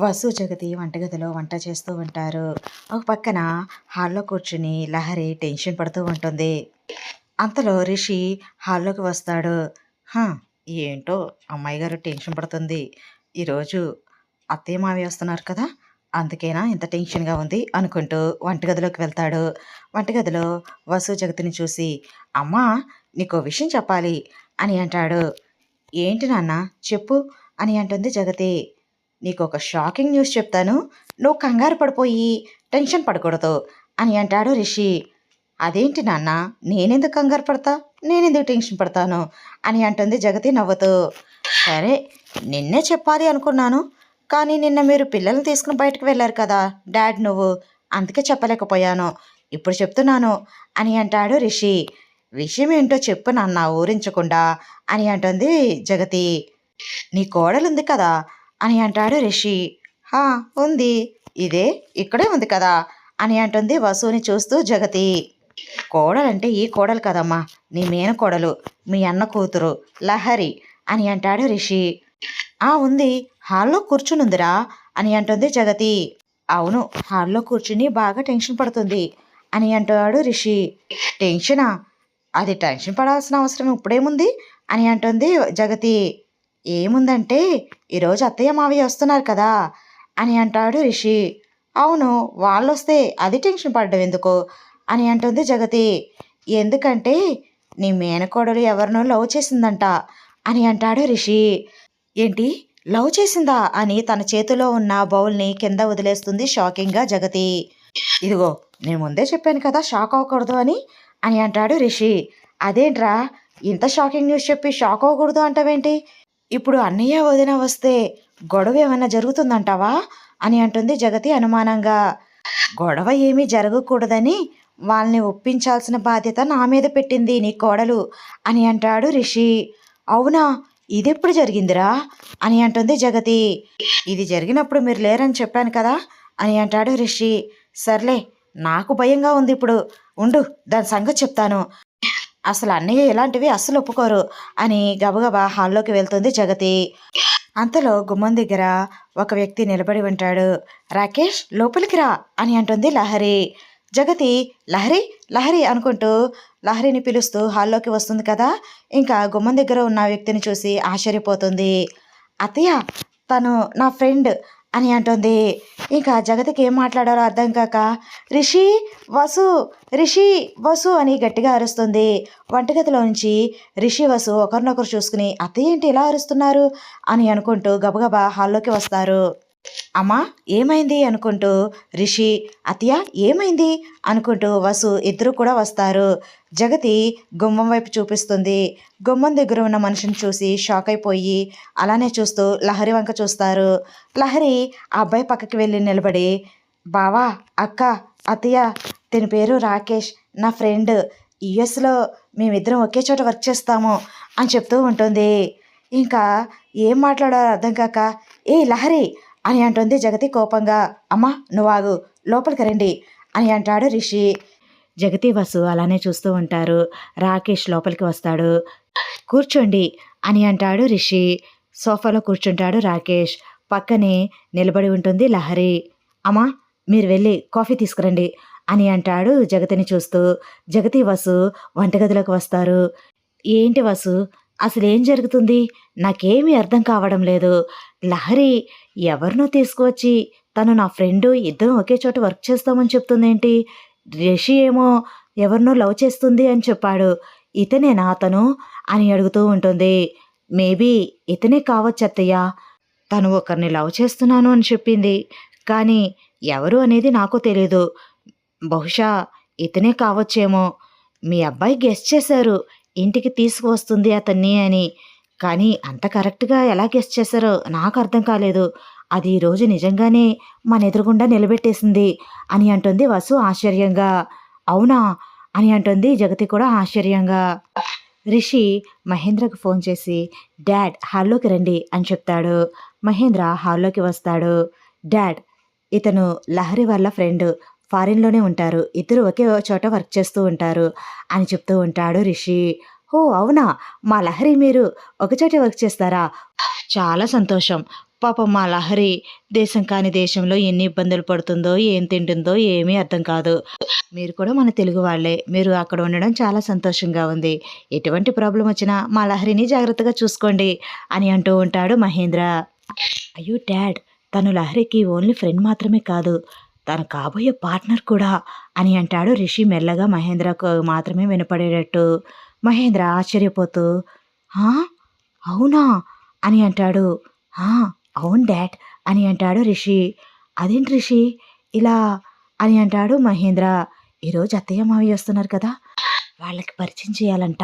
వసు జగతి వంటగదిలో వంట చేస్తూ ఉంటారు. ఒక పక్కన హాల్లో కూర్చుని లహరి టెన్షన్ పడుతూ ఉంటుంది. అంతలో రిషి హాల్లోకి వస్తాడు. ఏంటో అమ్మాయి గారు టెన్షన్ పడుతుంది. ఈరోజు అత్తయ్య మావి వస్తున్నారు కదా అందుకేనా ఇంత టెన్షన్గా ఉంది అనుకుంటూ వంటగదిలోకి వెళ్తాడు. వంటగదిలో వసు జగతిని చూసి అమ్మా నీకు విషయం చెప్పాలి అని అంటాడు. ఏంటి నాన్న చెప్పు అని అంటుంది జగతి. నీకు ఒక షాకింగ్ న్యూస్ చెప్తాను. నువ్వు కంగారు పడిపోయి టెన్షన్ పడకూడదు అని అంటాడు రిషి. అదేంటి నాన్న? నేనెందుకు కంగారు పడతా? నేనెందుకు టెన్షన్ పడతాను? అని అంటుంది జగతి నవ్వుతూ. సరే నిన్నే చెప్పాలి అనుకున్నాను. కానీ నిన్న మీరు పిల్లల్ని తీసుకుని బయటకు వెళ్ళారు కదా డాడ్ నువ్వు. అందుకే చెప్పలేకపోయాను. ఇప్పుడు చెప్తున్నాను అని అంటాడు రిషి. విషయం ఏంటో చెప్పు నాన్న ఊరించకుండా అని అంటుంది జగతి. నీ కోడలుంది కదా అని అంటాడు రిషి. హా ఉంది. ఇదే ఇక్కడే ఉంది కదా అని అంటుంది వసుని చూస్తూ జగతి. కోడలంటే ఈ కోడలు కదమ్మా నీ మేనకోడలు మీ అన్న కూతురు లహరి అని అంటాడు రిషి. ఆ ఉంది. హాల్లో కూర్చునుందిరా అని అంటుంది జగతి. అవును హాల్లో కూర్చుని బాగా టెన్షన్ పడుతుంది అని అంటాడు రిషి. టెన్షనా? అది టెన్షన్ పడాల్సిన అవసరం ఇప్పుడేముంది? అని అంటుంది జగతి. ఏముందంటే ఈరోజు అత్తయ్య మావయ్య వస్తున్నారు కదా అని అంటాడు రిషి. అవును వాళ్ళు వస్తే అది టెన్షన్ పడ్డం ఎందుకు అని అంటుంది జగతి. ఎందుకంటే నీ మేనకోడలు ఎవరినో లవ్ చేసిందంట అని అంటాడు రిషి. ఏంటి లవ్ చేసిందా అని తన చేతిలో ఉన్న బౌల్ని కింద వదిలేస్తుంది షాకింగ్గా జగతి. ఇదిగో నేను ముందే చెప్పాను కదా షాక్ అవ్వకూడదు అని అని అంటాడు రిషి. అదేంట్రా ఇంత షాకింగ్ న్యూస్ చెప్పి షాక్ అవ్వకూడదు అంటావేంటి? ఇప్పుడు అన్నయ్య వదిన వస్తే గొడవ ఏమైనా జరుగుతుందంటావా? అని అంటుంది జగతి అనుమానంగా. గొడవ ఏమీ జరగకూడదని వాళ్ళని ఒప్పించాల్సిన బాధ్యత నా మీద పెట్టింది నీ కోడలు అని అంటాడు రిషి. అవునా? ఇదెప్పుడు జరిగిందిరా? అని అంటుంది జగతి. ఇది జరిగినప్పుడు మీరు లేరని చెప్పాను కదా? అని అంటాడు రిషి. సర్లే నాకు భయంగా ఉంది ఇప్పుడు. ఉండు దాని సంగతి చెప్తాను. అసలు అన్నయ్య ఇలాంటివి అస్సలు ఒప్పుకోరు అని గబగబా హాల్లోకి వెళ్తుంది జగతి. అంతలో గుమ్మం దగ్గర ఒక వ్యక్తి నిలబడి ఉంటాడు. రాకేష్ లోపలికి రా అని అంటుంది లహరి. జగతి లహరి లహరి అనుకుంటూ లహరిని పిలుస్తూ హాల్లోకి వస్తుంది కదా? ఇంకా గుమ్మం దగ్గర ఉన్న వ్యక్తిని చూసి ఆశ్చర్యపోతుంది. అత్తయ్య తను నా ఫ్రెండ్ అని అంటుంది. ఇంకా జగతికి ఏం మాట్లాడాలో అర్థం కాక రిషి వసు రిషి వసు అని గట్టిగా అరుస్తుంది. వంటగదిలో నుంచి రిషి వసు ఒకరినొకరు చూసుకుని అత్తయ్య ఏంటి ఇలా అరుస్తున్నారు? అని అనుకుంటూ గబగబా హాల్లోకి వస్తారు. అమ్మా ఏమైంది? అనుకుంటూ రిషి అత్తయ్య ఏమైంది? అనుకుంటూ వసు ఇద్దరు కూడా వస్తారు. జగతి గుమ్మం వైపు చూపిస్తుంది. గుమ్మం దగ్గర ఉన్న మనిషిని చూసి షాక్ అయిపోయి అలానే చూస్తూ లహరి వంక చూస్తారు. లహరి ఆ అబ్బాయి పక్కకి వెళ్ళి నిలబడి బావా అక్క అత్తయ్య దీని పేరు రాకేష్ నా ఫ్రెండ్. యుఎస్లో మేమిద్దరం ఒకే చోట వర్క్ చేస్తాము అని చెప్తూ ఉంటుంది. ఇంకా ఏం మాట్లాడాలో అర్థం కాక ఏ లహరి అని అంటుంది జగతి కోపంగా. అమ్మా నువ్వాగు లోపలికి రండి అని అంటాడు రిషి. జగతి వసు అలానే చూస్తూ ఉంటారు. రాకేష్ లోపలికి వస్తాడు. కూర్చోండి అని అంటాడు రిషి. సోఫాలో కూర్చుంటాడు రాకేష్. పక్కనే నిలబడి ఉంటుంది లహరి. అమ్మా మీరు వెళ్ళి కాఫీ తీసుకురండి అని అంటాడు జగతిని చూస్తూ. జగతి వసు వంటగదిలోకి వస్తారు. ఏంటి వసు అసలు ఏం జరుగుతుంది? నాకేమీ అర్థం కావడం లేదు. లహరి ఎవరినో తీసుకువచ్చి తను నా ఫ్రెండ్ ఇద్దరం ఒకే చోట వర్క్ చేస్తామని చెప్తుందేంటి? రిషి ఏమో ఎవరినో లవ్ చేస్తుంది అని చెప్పాడు. ఇతనేనా అతను అని అడుగుతూ ఉంటుంది. మేబీ ఇతనే కావచ్చు అత్తయ్య. తను ఒకరిని లవ్ చేస్తున్నాను అని చెప్పింది. కానీ ఎవరు అనేది నాకు తెలియదు బహుశా ఇతనే కావచ్చేమో. మీ అబ్బాయి గెస్ట్ చేశారు. ఇంటికి తీసుకువస్తుంది అతన్ని అని. కానీ అంత కరెక్ట్గా ఎలా గెస్ట్ చేశారో నాకు అర్థం కాలేదు. అది ఈరోజు నిజంగానే మన ఎదురుగుండా నిలబెట్టేసింది అని అంటుంది వసు ఆశ్చర్యంగా. అవునా? అని అంటుంది జగతి కూడా ఆశ్చర్యంగా. రిషి మహేంద్రకు ఫోన్ చేసి డాడ్ హాల్లోకి రండి అని చెప్తాడు. మహేంద్ర హాల్లోకి వస్తాడు. డాడ్ ఇతను లహరి వాళ్ళ ఫ్రెండ్. ఫారిన్లోనే ఉంటారు. ఇద్దరు ఒకే చోట వర్క్ చేస్తూ ఉంటారు అని చెప్తూ ఉంటాడు రిషి. ఓ అవునా? మా లహరి మీరు ఒకచోటే వర్క్ చేస్తారా? చాలా సంతోషం. పాపం మా లహరి దేశం కాని దేశంలో ఎన్ని ఇబ్బందులు పడుతుందో ఏం తింటుందో ఏమీ అర్థం కాదు. మీరు కూడా మన తెలుగు వాళ్ళే. మీరు అక్కడ ఉండడం చాలా సంతోషంగా ఉంది. ఎటువంటి ప్రాబ్లం వచ్చినా మా లహరిని జాగ్రత్తగా చూసుకోండి అని అంటూ ఉంటాడు మహేంద్ర. అయ్యో డాడ్ తను లహరికి ఓన్లీ ఫ్రెండ్ మాత్రమే కాదు తను కాబోయే పార్ట్నర్ కూడా అని అంటాడు రిషి మెల్లగా మహేంద్రకు మాత్రమే వినపడేటట్టు. మహేంద్ర ఆశ్చర్యపోతూ అవునా? అని అంటాడు. అవును డాడ్ అని అంటాడు రిషి. అదేంటి రిషి? ఇలా అని అంటాడు మహేంద్ర. ఈరోజు అత్తయ్య మావయ్య వస్తున్నారు కదా వాళ్ళకి పరిచయం చేయాలంట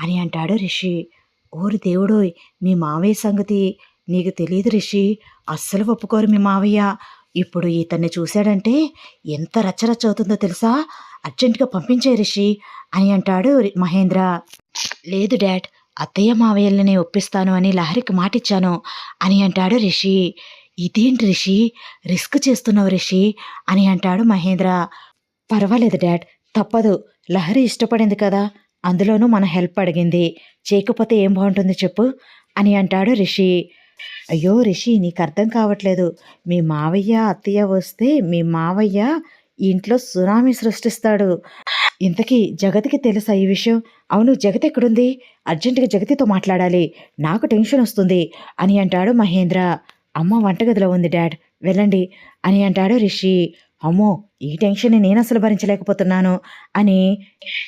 అని అంటాడు రిషి. ఓరి దేవుడోయ్ మీ మావయ్య సంగతి నీకు తెలియదు రిషి. అస్సలు ఒప్పుకోరు మీ మావయ్య. ఇప్పుడు ఇతన్ని చూశాడంటే ఎంత రచ్చరచ్చ అవుతుందో తెలుసా? అర్జెంటుగా పంపించే రిషి అని అంటాడు మహేంద్ర. లేదు డాడ్ అత్తయ్య మావయ్యల్ని ఒప్పిస్తాను అని లహరికి మాటిచ్చాను అని అంటాడు రిషి. ఇదేంటి రిషి? రిస్క్ చేస్తున్నావు రిషి? అని అంటాడు మహేంద్ర. పర్వాలేదు డాడ్ తప్పదు. లహరి ఇష్టపడింది కదా అందులోనూ మన హెల్ప్ అడిగింది. చేయకపోతే ఏం బాగుంటుంది చెప్పు? అని అంటాడు రిషి. అయ్యో రిషి నీకు అర్థం కావట్లేదు. మీ మావయ్య అత్తయ్య వస్తే మీ మావయ్య ఇంట్లో సునామీ సృష్టిస్తాడు. ఇంతకీ జగతికి తెలుసా ఈ విషయం? అవును జగతి ఎక్కడుంది? అర్జెంటుగా జగతితో మాట్లాడాలి. నాకు టెన్షన్ వస్తుంది అని అంటాడు మహేంద్ర. అమ్మ వంటగదిలో ఉంది డాడ్ వెళ్ళండి అని అంటాడు రిషి. అమ్మో ఈ టెన్షన్ని నేను అసలు భరించలేకపోతున్నాను అని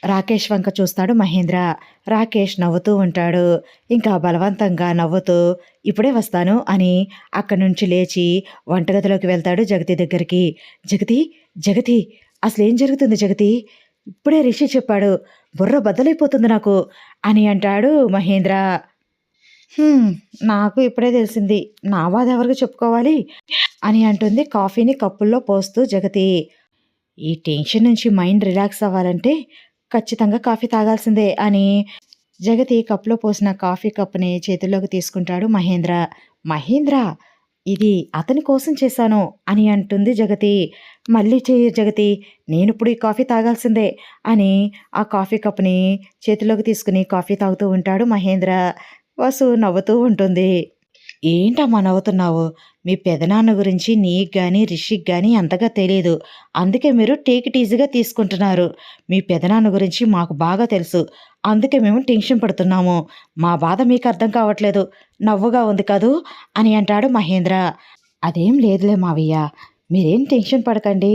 రాకేష్ వంక చూస్తాడు మహేంద్ర. రాకేష్ నవ్వుతూ ఉంటాడు. ఇంకా బలవంతంగా నవ్వుతూ ఇప్పుడే వస్తాను అని అక్కడి నుంచి లేచి వంటగదిలోకి వెళ్తాడు జగతి దగ్గరికి. జగతి జగతి అసలు ఏం జరుగుతుంది జగతి? ఇప్పుడే రిషి చెప్పాడు బుర్ర బద్దలైపోతుంది నాకు అని అంటాడు మహేంద్ర. నాకు ఇప్పుడే తెలిసింది నా బాధ ఎవరికి చెప్పుకోవాలి? అని అంటుంది కాఫీని కప్పుల్లో పోస్తూ జగతి. ఈ టెన్షన్ నుంచి మైండ్ రిలాక్స్ అవ్వాలంటే ఖచ్చితంగా కాఫీ తాగాల్సిందే అని జగతి కప్పులో పోసిన కాఫీ కప్ని చేతుల్లోకి తీసుకుంటాడు మహేంద్ర. మహేంద్ర ఇది అతని కోసం చేశాను అని అంటుంది జగతి. మళ్ళీ చేయ జగతి నేను ఇప్పుడు ఈ కాఫీ తాగాల్సిందే అని ఆ కాఫీ కప్ని చేతిలోకి తీసుకుని కాఫీ తాగుతూ ఉంటాడు మహేంద్ర. వసు నవ్వుతూ ఉంటుంది. ఏంటమ్మా నవ్వుతున్నావు మీ పెదనాన్న గురించి నీకు కానీ రిషికి కానీ అంతగా తెలియదు అందుకే మీరు టేక్ ఈజీగా తీసుకుంటున్నారు. మీ పెదనాన్న గురించి మాకు బాగా తెలుసు. అందుకే మేము టెన్షన్ పడుతున్నాము. మా బాధ మీకు అర్థం కావట్లేదు. నవ్వుగా ఉంది కదూ? అని అంటాడు మహేంద్ర. అదేం లేదులే మావయ్య. మీరేం టెన్షన్ పడకండి.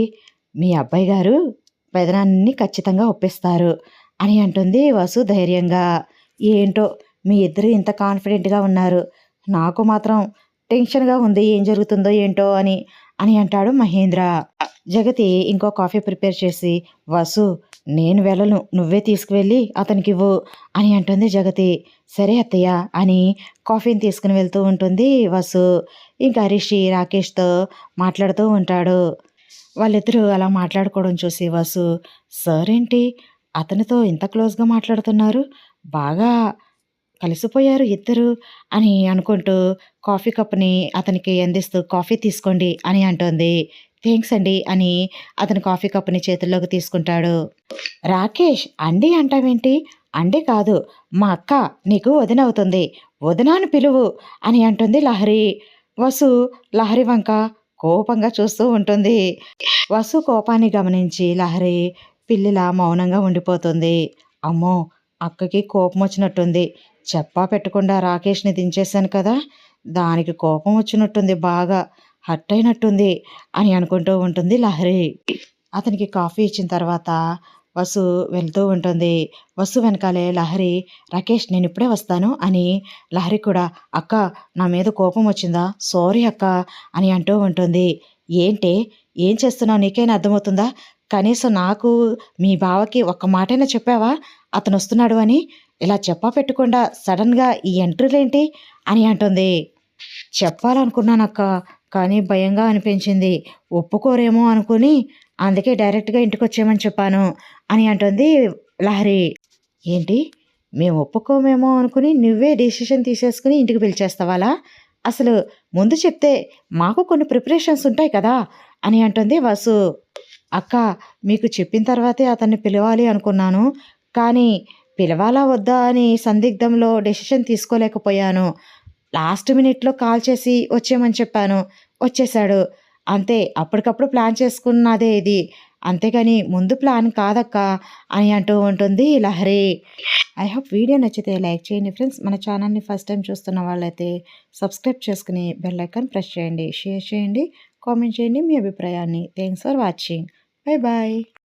మీ అబ్బాయి గారు పెదనాన్ని ఖచ్చితంగా ఒప్పిస్తారు అని అంటుంది వసు ధైర్యంగా ఏంటో? మీ ఇద్దరు ఇంత కాన్ఫిడెంట్గా ఉన్నారు. నాకు మాత్రం టెన్షన్గా ఉంది ఏం జరుగుతుందో ఏంటో అని అని అంటాడు మహేంద్ర. జగతి ఇంకో కాఫీ ప్రిపేర్ చేసి వసు నేను వెళ్ళను నువ్వే తీసుకువెళ్ళి అతనికి ఇవ్వు అని అంటుంది జగతి. సరే అత్తయ్య అని కాఫీని తీసుకుని వెళ్తూ ఉంటుంది వసు. ఇంకా రిషి రాకేష్తో మాట్లాడుతూ ఉంటాడు. వాళ్ళిద్దరూ అలా మాట్లాడుకోవడం చూసి వసు సార్ ఏంటి అతనితో ఇంత క్లోజ్గా మాట్లాడుతున్నారు బాగా కలిసిపోయారు ఇద్దరు అని అనుకుంటూ కాఫీ కప్ని అతనికి అందిస్తూ కాఫీ తీసుకోండి అని అంటోంది. థ్యాంక్స్ అండి అని అతను కాఫీ కప్ని చేతుల్లోకి తీసుకుంటాడు. రాకేష్ అండి అంటావేంటి? అండి కాదు మా అక్క నీకు వదిన అవుతుంది. వదినాను పిలువు అని అంటుంది లహరి. వసు లహరి వంక కోపంగా చూస్తూ ఉంటుంది. వసు కోపాన్ని గమనించి లహరి పిల్లిలా మౌనంగా ఉండిపోతుంది. అమ్మో అక్కకి కోపం వచ్చినట్టుంది చెప్పా పెట్టకుండా రాకేష్ని దించేశాను కదా. దానికి కోపం వచ్చినట్టుంది బాగా హట్ అయినట్టుంది అని అనుకుంటూ ఉంటుంది లహరి. అతనికి కాఫీ ఇచ్చిన తర్వాత వసు వెళ్తూ ఉంటుంది. వసు వెనకాలే లహరి రాకేష్ నేను ఇప్పుడే వస్తాను అని లహరి కూడా అక్క నా మీద కోపం వచ్చిందా? సారీ అక్క అని అంటూ ఉంటుంది. ఏంటి? ఏం చేస్తున్నావు? నీకైనా అర్థమవుతుందా? కనీసం నాకు మీ బావకి ఒక్క మాటైనా చెప్పావా? అతను వస్తున్నాడు అని. ఇలా చెప్పా పెట్టకుండా సడన్గా ఈ ఎంట్రీలేంటి? అని అంటుంది. చెప్పాలనుకున్నానక్క కానీ భయంగా అనిపించింది. ఒప్పుకోరేమో అనుకుని అందుకే డైరెక్ట్గా ఇంటికి వచ్చేయమని చెప్పాను అని అంటుంది లహరి. ఏంటి? మేము ఒప్పుకోమేమో అనుకుని నువ్వే డెసిషన్ తీసేసుకుని ఇంటికి పిలిచేస్తావాలా? అసలు ముందు చెప్తే మాకు కొన్ని ప్రిపరేషన్స్ ఉంటాయి కదా? అని అంటుంది వసు. అక్క మీకు చెప్పిన తర్వాతే అతన్ని పిలవాలి అనుకున్నాను కానీ పిలవాలా వద్దా అని సందిగ్ధంలో డెసిషన్ తీసుకోలేకపోయాను లాస్ట్ మినిట్‌లో కాల్ చేసి వచ్చేయమని చెప్పాను. వచ్చేశాడు అంతే అప్పటికప్పుడు ప్లాన్ చేసుకున్నదే ఇది. అంతేగాని ముందు ప్లాన్ కాదక్కా అని అంటూ ఉంటుంది లహరి. ఐ హోప్ వీడియో నచ్చితే లైక్ చేయండి ఫ్రెండ్స్. మన ఛానల్‌ని ఫస్ట్ టైం చూస్తున్న వాళ్ళైతే సబ్స్క్రైబ్ చేసుకొని బెల్ ఐకాన్ ప్రెస్ చేయండి. షేర్ చేయండి. కామెంట్ చేయండి మీ అభిప్రాయాన్ని. Thanks for watching. Bye bye.